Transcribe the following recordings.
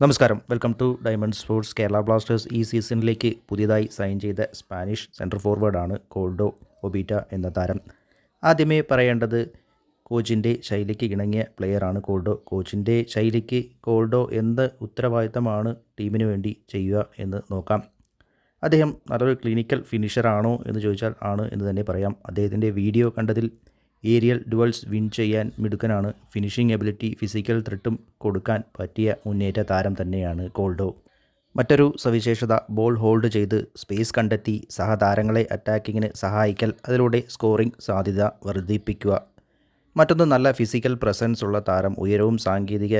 നമസ്കാരം. Welcome to Diamond Sports Kerala Blasters ഈ സീസണിലേക്ക് പുതിയതായി സൈൻ ചെയ്ത സ്പാനിഷ് സെന്റർ ഫോർവേഡാണ് കോൾഡോ ഒബീറ്റ എന്ന താരം. ആദ്യമേ പറയേണ്ടത് കോച്ചിന്റെ ശൈലിക്ക് ഇണങ്ങിയ പ്ലെയറാണ് കോൾഡോ കോച്ചിന്റെ ശൈലിക്ക് കോൾഡോ എന്ത് ഉത്തരവാദിത്തമാണ് ടീമിന് വേണ്ടി ചെയ്യുക എന്ന് നോക്കാം. അദ്ദേഹം നല്ലൊരു ക്ലിനിക്കൽ ഫിനിഷറാണോ എന്ന് ചോദിച്ചാൽ ആണ് എന്ന് തന്നെ പറയാം. അദ്ദേഹത്തിന്റെ വീഡിയോ കണ്ടതിൽ ഏരിയൽ ഡുവൽസ് വിൻ ചെയ്യാൻ മിടുക്കനാണ്. ഫിനിഷിംഗ് എബിലിറ്റി ഫിസിക്കൽ ത്രെട്ടും കൊടുക്കാൻ പറ്റിയ മുന്നേറ്റ താരം തന്നെയാണ് കോൾഡോ. മറ്റൊരു സവിശേഷത ബോൾ ഹോൾഡ് ചെയ്ത് സ്പേസ് കണ്ടെത്തി സഹതാരങ്ങളെ അറ്റാക്കിങ്ങിന് സഹായിക്കൽ അതിലൂടെ സ്കോറിംഗ് സാധ്യത വർദ്ധിപ്പിക്കുക. മറ്റൊന്ന് നല്ല ഫിസിക്കൽ പ്രസൻസ് ഉള്ള താരം ഉയരവും സാങ്കേതിക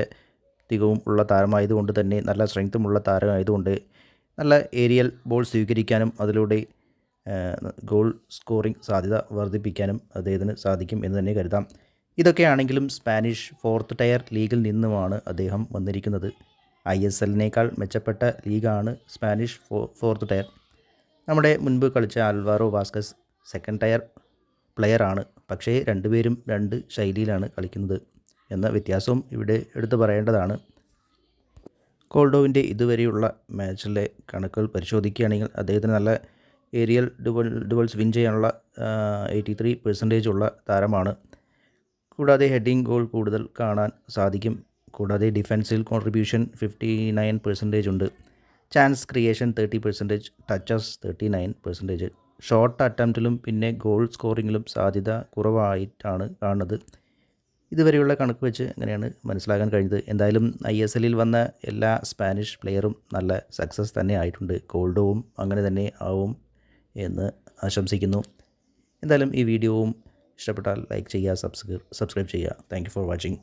തികവും ഉള്ള താരമായതുകൊണ്ട് തന്നെ നല്ല സ്ട്രെങ്ത്തും സ്ട്രെങ്ത്തുമുള്ള താരമായതുകൊണ്ട് നല്ല ഏരിയൽ ബോൾ സ്വീകരിക്കാനും അതിലൂടെ ഗോൾ സ്കോറിംഗ് സാധ്യത വർദ്ധിപ്പിക്കാനും അദ്ദേഹത്തിന് സാധിക്കും എന്ന് തന്നെ കരുതാം. ഇതൊക്കെയാണെങ്കിലും സ്പാനിഷ് ഫോർത്ത് ടയർ ലീഗിൽ നിന്നുമാണ് അദ്ദേഹം വന്നിരിക്കുന്നത്. ഐ എസ് എല്ലിനേക്കാൾ മെച്ചപ്പെട്ട ലീഗാണ് സ്പാനിഷ് ഫോർത്ത് ടയർ. നമ്മുടെ മുൻപ് കളിച്ച അൽവാറോ വാസ്കസ് സെക്കൻഡ് ടയർ പ്ലെയറാണ്. പക്ഷേ രണ്ടുപേരും രണ്ട് ശൈലിയിലാണ് കളിക്കുന്നത് എന്ന വ്യത്യാസവും ഇവിടെ എടുത്തു പറയേണ്ടതാണ്. കോൾഡോവിന്റെ ഇതുവരെയുള്ള മാച്ചിലെ കണക്കുകൾ പരിശോധിക്കുകയാണെങ്കിൽ അദ്ദേഹത്തിന് നല്ല ഏരിയൽ ഡുവൽ ഡുവൽസ് വിൻ ചെയ്യാനുള്ള എയ്റ്റി ത്രീ പെർസെന്റേജ് ഉള്ള താരമാണ്. കൂടാതെ ഹെഡിങ് ഗോൾ കൂടുതൽ കാണാൻ സാധിക്കും. കൂടാതെ ഡിഫൻസിൽ കോൺട്രിബ്യൂഷൻ ഫിഫ്റ്റി നയൻ പെർസെന്റേജ് ഉണ്ട്. Chance creation thirty percentage touches thirty nine percentage shot അറ്റംപ്റ്റിലും പിന്നെ ഗോൾ സ്കോറിങ്ങിലും സാധ്യത കുറവായിട്ടാണ് കാണുന്നത്. ഇതുവരെയുള്ള കണക്ക് വെച്ച് അങ്ങനെയാണ് മനസ്സിലാക്കാൻ കഴിഞ്ഞത്? എന്തായാലും ഐ എസ് എല്ലിൽ വന്ന എല്ലാ സ്പാനിഷ് പ്ലെയറും നല്ല സക്സസ് തന്നെ ആയിട്ടുണ്ട്. ഗോൾഡോവും അങ്ങനെ തന്നെ ആവും. എന്ന് ആശംസിക്കുന്നു. എന്തായാലും ഈ വീഡിയോവും ഇഷ്ടപ്പെട്ടാൽ ലൈക്ക് ചെയ്യുക സബ്സ്ക്രൈബ് സബ്സ്ക്രൈബ് ചെയ്യുക. Thank for watching